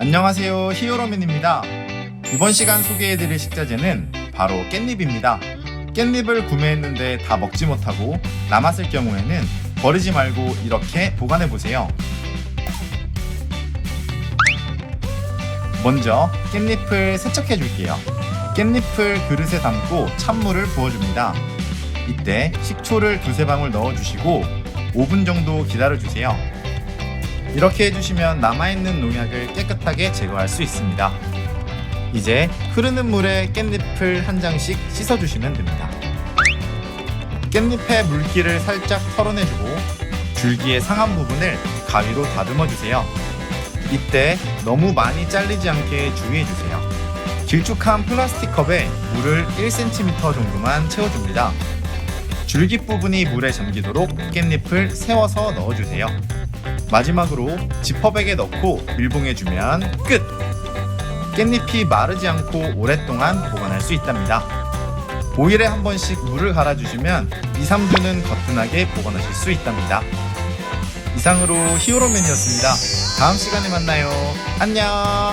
안녕하세요 히어로맨입니다. 이번 시간 소개해드릴 식자재는 바로 깻잎입니다. 깻잎을 구매했는데 다 먹지 못하고 남았을 경우에는 버리지 말고 이렇게 보관해보세요. 먼저 깻잎을 세척해 줄게요. 깻잎을 그릇에 담고 찬물을 부어줍니다. 이때 식초를 두세 방울 넣어주시고 5분 정도 기다려주세요 이렇게 해주시면 남아있는 농약을 깨끗하게 제거할 수 있습니다. 이제 흐르는 물에 깻잎을 한 장씩 씻어주시면 됩니다. 깻잎의 물기를 살짝 털어내주고 줄기의 상한 부분을 가위로 다듬어주세요. 이때 너무 많이 잘리지 않게 주의해주세요. 길쭉한 플라스틱 컵에 물을 1cm 정도만 채워줍니다. 줄기 부분이 물에 잠기도록 깻잎을 세워서 넣어주세요. 마지막으로 지퍼백에 넣고 밀봉해주면 끝! 깻잎이 마르지 않고 오랫동안 보관할 수 있답니다. 5일에 한 번씩 물을 갈아주시면 2, 3주는 거뜬하게 보관하실 수 있답니다. 이상으로 히어로맨이었습니다. 다음 시간에 만나요. 안녕!